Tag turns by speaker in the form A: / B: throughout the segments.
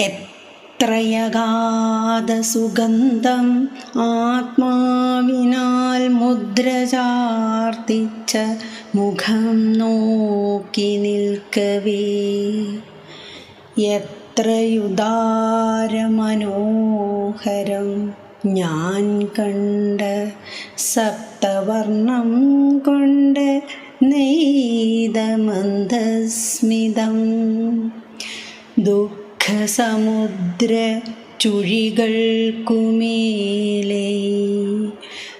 A: എത്രയഗാധ സുഗന്ധം ആത്മാവിനാൽ മുദ്ര ചാർത്തിച്ച മുഖം നോക്കി നിൽക്കവേ. എത്രയുദാരമനോഹരം ഞാൻ കണ്ട സപ്തവർണം കൊണ്ട് നെയ്ത മന്ദസ്മിതം ദുഃഖസമുദ്ര ചുഴികൾക്കുമേലെ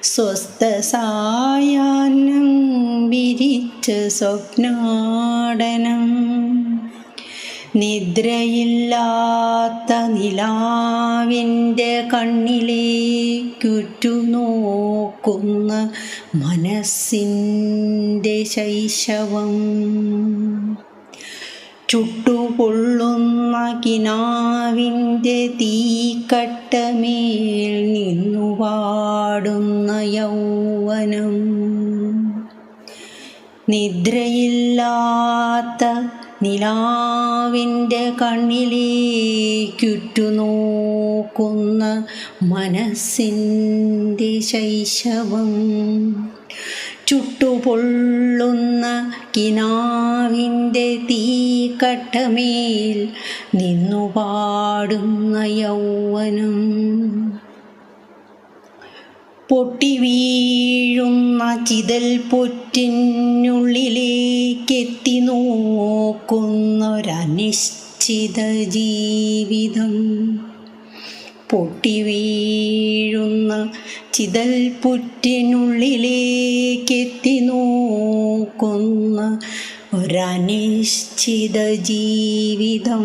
A: സ്വസ്ഥ സായാഹ്നം വിരിച്ച സ്വപ്നാടനം. നിദ്രയില്ലാത്ത നിലാവിന്റെ കണ്ണിലേക്കുറ്റുനോക്കുന്ന മനസ്സിന്റെ ശൈശവം. ചുട്ടുപൊള്ളുന്ന കിനാവിന്റെ തീക്കട്ടമേൽ നിന്നു പാടുന്ന യൗവനം. നിദ്രയില്ലാത്ത നിലാവിന്റെ കണ്ണിലേക്കുറ്റുനോക്കുന്ന മനസ്സിന്റെ ശൈശവം. ചുട്ടുപൊള്ളുന്ന കിനാവിന്റെ തീക്കട്ടമേൽ നിന്നു പാടുന്ന യൗവനം. പൊട്ടി വീഴുന്ന ചിതൽ പൊറ്റിനുള്ളിലേക്കെത്തി നോക്കുന്നൊരനിശ്ചിത ജീവിതം. പൊട്ടി വീഴുന്ന ചിതൽ പുറ്റിനുള്ളിലേക്കെത്തി നോക്കുന്ന ഒരനിശ്ചിത ജീവിതം.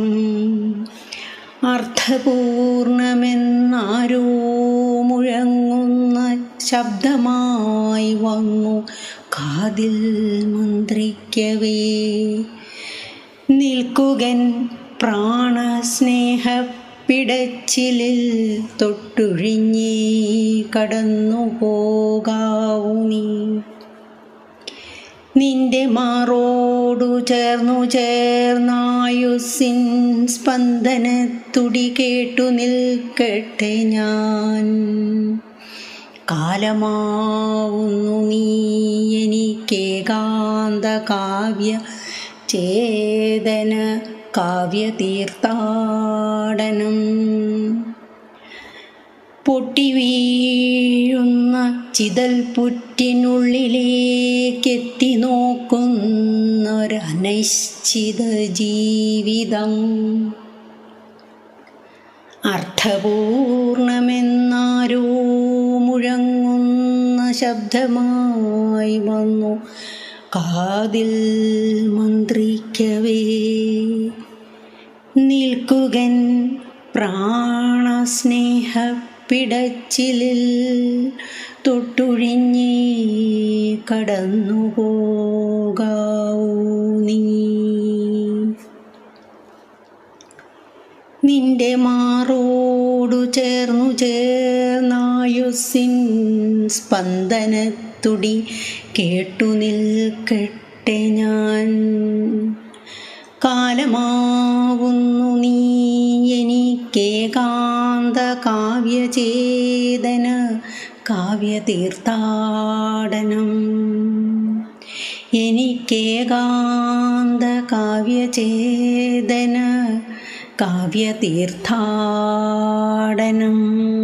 A: അർത്ഥപൂർണമെന്നാരോ മുഴങ്ങുന്ന ശബ്ദമായി വന്നു കാതിൽ മന്ത്രിക്കവേ. നിൽക്കുകൻ പ്രാണസ്നേഹ പിടച്ചിലിൽ തൊട്ടുഴിഞ്ഞേ കടന്നു പോകാവൂ നീ. നിന്റെ മാറോടു ചേർന്നു ചേർന്നായുസിൻ സ്പന്ദനത്തുടി കേട്ടു നിൽക്കട്ടെ ഞാൻ. കാലമാവുന്നു നീ എനിക്കേകാന്ത കാവ്യ ചേതന കാവ്യതീർത്ഥാടനം. പൊട്ടി വീഴുന്ന ചിതൽ പുറ്റിനുള്ളിലേക്കെത്തി നോക്കുന്നൊരനിശ്ചിത ജീവിതം. അർത്ഥപൂർണമെന്നാരോ മുഴങ്ങുന്ന ശബ്ദമായി വന്നു. കാതിൽ മന്ത്രിക്കവേ നിൽക്കുകൻ പ്രാണസ്നേഹ പിടച്ചിലിൽ തൊട്ടുഴിഞ്ഞേ കടന്നു പോകാവൂ നീ. നിന്റെ മാറോടു ചേർന്നു ചേർന്നായുസിൻ സ്പന്ദനത്തുടി കേട്ടു നിൽക്കട്ടെ ഞാൻ. കാലമാവുന്നു നീ. എനിക്കേകാന്ത കാവ്യചേതന കാവ്യതീർത്ഥാടനം. എനിക്കേകാന്ത കാവ്യചേതന കാവ്യതീർത്ഥാടനം.